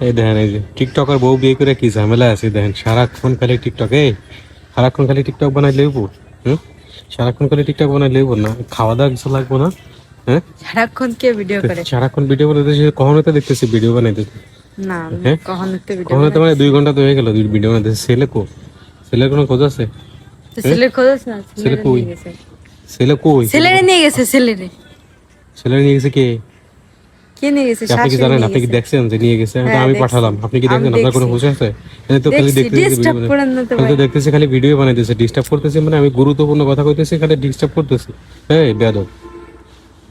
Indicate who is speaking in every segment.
Speaker 1: এই দেখেন এই যে টিকটকার বউ বিয়ে করে কি ঝামেলা আছে? দেখেন সারাক্ষণ খালি টিকটক সারাক্ষণ খালি টিকটক বানাই লেবো হুম? সারাক্ষণ খালি টিকটক বানাই লেবো না খাওয়া দাওয়া কিছু লাগবো না হ্যাঁ?
Speaker 2: সারাক্ষণ কে ভিডিও করে?
Speaker 1: সারাক্ষণ ভিডিও বানাইতেছি কখনো তো দেখতেছি ভিডিও বানাইতেছি
Speaker 2: না
Speaker 1: হ্যাঁ?
Speaker 2: কখনো
Speaker 1: তো মানে দুই ঘণ্টা তো হয়ে গেল ভিডিও বানাইতেছি ছেলে কো ছেলের কোনো খোঁজ আছে?
Speaker 2: তো ছেলে খোঁজস না?
Speaker 1: ছেলে কই? ছেলে কই?
Speaker 2: ছেলেরে নিয়ে গেছে ছেলেরে।
Speaker 1: ছেলে নিয়ে গেছে কে?
Speaker 2: কে নিয়ে গেছে?
Speaker 1: আপনি কি জানেন? আপনি কি দেখছেন যে নিয়ে গেছে? আমি
Speaker 2: হ্যাঁ,
Speaker 1: আমি
Speaker 2: দেখছি।
Speaker 1: পাঠালাম। আপনি কি
Speaker 2: আমি
Speaker 1: আপনার কোনো হুঁশ আছে? এই তো খালি দেখতেছি ভিডিও
Speaker 2: করেন
Speaker 1: আমি তো দেখতেছি খালি ভিডিও বানাইতেছে ডিস্টার্ব করতেছি মানে আমি গুরুত্বপূর্ণ কথা কইতেছি খালি ডিস্টার্ব করতেছি। এই বেদব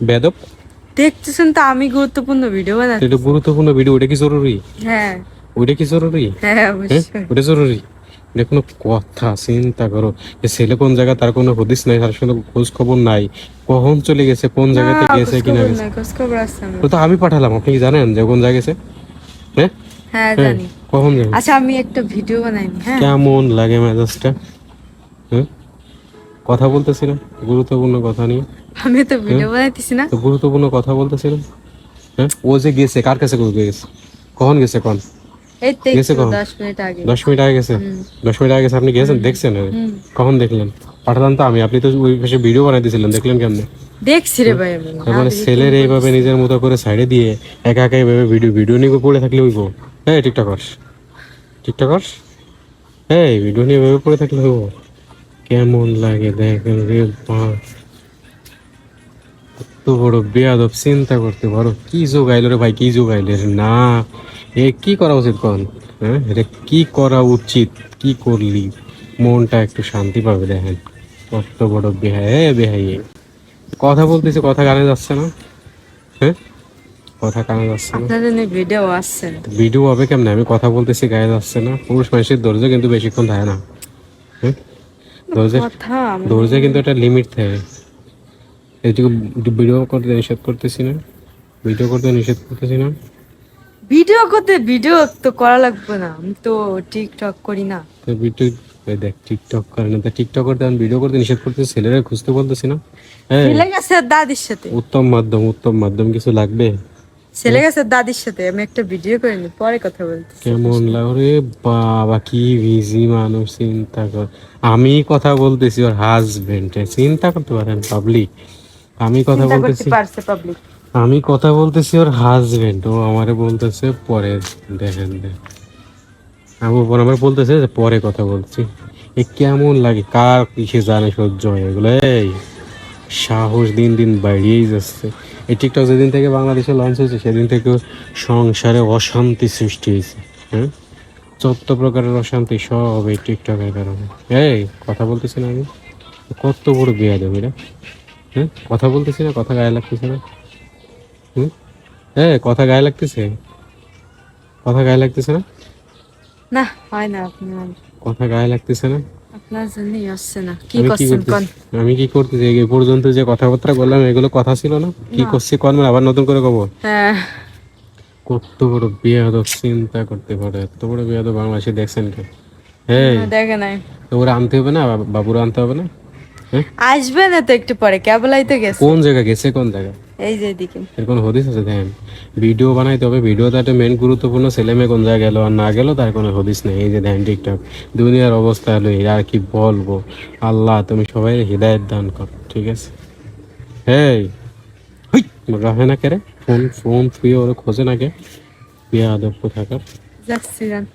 Speaker 1: বেদব
Speaker 2: দেখতেছেন তো আমি গুরুত্বপূর্ণ ভিডিও বানাচ্ছি।
Speaker 1: এটা গুরুত্বপূর্ণ ভিডিও ওটা কি জরুরি?
Speaker 2: হ্যাঁ।
Speaker 1: ওইটা কি জরুরি?
Speaker 2: হ্যাঁ
Speaker 1: হ্যাঁ
Speaker 2: অবশ্যই
Speaker 1: ওটা জরুরি? এটা কোনো কথা চিন্তা করো যে ছেলে কোন জায়গা তার কোনো হদিস নাই তার সঙ্গে খোঁজ খবর নাই কখন চলে গেছে কোন জায়গাতে গেছে কিনা গেছে। তো তো আমি পাঠালাম আপনি কি জানেন যে কোন জায়গায় গেছে? হ্যাঁ?
Speaker 2: হ্যাঁ
Speaker 1: হ্যাঁ
Speaker 2: জানি।
Speaker 1: কখন যাবে
Speaker 2: আচ্ছা আমি একটা ভিডিও বানাইনি হ্যাঁ?
Speaker 1: কেমন লাগে মেজাজটা? হ্যাঁ? কথা বলতেছিলাম গুরুত্বপূর্ণ কথা নিয়ে।
Speaker 2: আমি তো ভিডিও বানাইতেছি না।
Speaker 1: তো গুরুত্বপূর্ণ কথা বলতেছিলাম হ্যাঁ? ও যে গেছে কার কাছে গেছে? কখন গেছে কোন? গেছে কখন?
Speaker 2: দশ মিনিট আগে।
Speaker 1: দশ মিনিট আগে গেছে? দশ মিনিট আগে গেছে? আপনি গেছেন? দেখছেন? কখন দেখলেন? পাঠালাম তো আমি। আপনি তো ওই পাশে ভিডিও বানাইতেছিলেন দেখলেন কেমনে?
Speaker 2: দেখছি রে ভাই
Speaker 1: মানে ছেলের এইভাবে নিজের মতো করে সাইডে দিয়ে একা একা এইভাবে ভিডিও ভিডিও নিয়ে পড়ে থাকলে হইব? হ্যাঁ টিকটকার্স টিকটকার্স এই ভিডিও নিয়ে এভাবে পড়ে থাকলে হইব? কেমন লাগে দেখেন রে বড় বেয়াদব চিন্তা করতে পারো? কি যোগাইলো রে ভাই? কি যোগাইলে? না। এ কি করা উচিত কন? হ্যাঁ এটা কি করা উচিত? কি করলি? মনটা একটু শান্তি পাবে দেখেন। কত বড় বেহাই। এ বেহাই কথা বলতেছে কথা কানে যাচ্ছে না। হ্যাঁ? কথা কানে যাচ্ছে না।
Speaker 2: আপনাদের ভিডিও আসছে
Speaker 1: ভিডিও হবে কেমনে? আমি কথা বলতেছি গায়ে যাচ্ছে না। পুরুষ মানুষের ধৈর্য কিন্তু বেশিক্ষণ থাকে না। হ্যাঁ? ধৈর্যের
Speaker 2: কথা
Speaker 1: ধৈর্য কিন্তু একটা লিমিট থাকে। এইটুকু ভিডিও করতে নিষেধ করতেছি না। ভিডিও করতে নিষেধ করতেছি না।
Speaker 2: ভিডিও করতে ভিডিও তো করা লাগবে না। আমি তো টিকটক করি না।
Speaker 1: তো ভিডিও এই দেখ টিকটক করে না। তা টিকটক করতে আমি ভিডিও করতে নিষেধ করতেছি ছেলেরা খুঁজতে বলতেছি না। হ্যাঁ।
Speaker 2: ছেলে গেছে দাদির সাথে।
Speaker 1: উত্তম মাধ্যম উত্তম মাধ্যম কিছু লাগবে?
Speaker 2: ছেলে গেছে দাদির সাথে। আমি একটা ভিডিও করিনি পরে কথা বলতেছি।
Speaker 1: কেমন লাগে বাবা কি বিজি মানুষ চিন্তা কর। আমি কথা বলতেছি ওর হাজবেন্ড চিন্তা করতে পারেন পাবলিক আমি কথা বলতেছি।
Speaker 2: পারছে পাবলিক
Speaker 1: আমি কথা বলতেছি ওর হাজবেন্ড ও আমারে বলতেছে পরে দেখেন দেখ আমি ওপর আমার বলতেছে যে পরে কথা বলছি। এ কেমন লাগে, কার কিসে জানে সহ্য হয় এগুলো? এই, সাহস দিন দিন বাড়িয়েই যাচ্ছে। এই টিকটক যেদিন থেকে বাংলাদেশে লঞ্চ হয়েছে, সেদিন থেকে সংসারে অশান্তি সৃষ্টি হয়েছে হ্যাঁ চোদ্দ প্রকারের অশান্তি সব এই টিকটকের কারণে। এই, কথা বলতেছি না আমি। কত বড় বিয়া দেবো এটা হ্যাঁ কথা বলতেছি না, কথা গায়ে লাগতেছে না। হ্যাঁ কথা গায়ে লাগতেছে। কথা গায়ে লাগতেছে না?
Speaker 2: না হয় না আপনার
Speaker 1: কথা গায়ে লাগতেছে না?
Speaker 2: আপনার জন্যই আসছে না। কি
Speaker 1: আমি কি
Speaker 2: করছেন কোন?
Speaker 1: আমি কি করতেছি? এই পর্যন্ত যে কথাবার্তা বললাম এগুলো কথা ছিল না? কি করছি কন? আবার নতুন করে কব?
Speaker 2: হ্যাঁ।
Speaker 1: কত বড় বিয়াদব চিন্তা করতে পারে এত বড় বিয়াদব বাংলাদেশে দেখছেন কে? হ্যাঁ।
Speaker 2: দেখে নাই।
Speaker 1: ওরা আনতে হবে না? বাবুরা আনতে হবে না? হ্যাঁ?
Speaker 2: আসবে না তো একটু পরে কেবলাই তো গেছে।
Speaker 1: কোন জায়গা গেছে? কোন জায়গা
Speaker 2: এই যে এদিকে।
Speaker 1: এর কোনো হদিস আছে? দেখেন ভিডিও বানাইতে হবে। ভিডিওতে একটা মেন গুরুত্বপূর্ণ। ছেলে মেয়ে কোন জায়গায় গেল আর না গেল তার কোনো হদিস নেই। এই যে দেখেন টিকটক দুনিয়ার অবস্থা হলো আর কি বলব? আল্লাহ তুমি সবাই হৃদায়ত দান কর ঠিক আছে? হেই! হুই! রাহে না কেরে ফোন ফোন থুয়ে ওরা খোঁজে না কে? বিয়া আদব থাকার
Speaker 2: যাচ্ছি যান।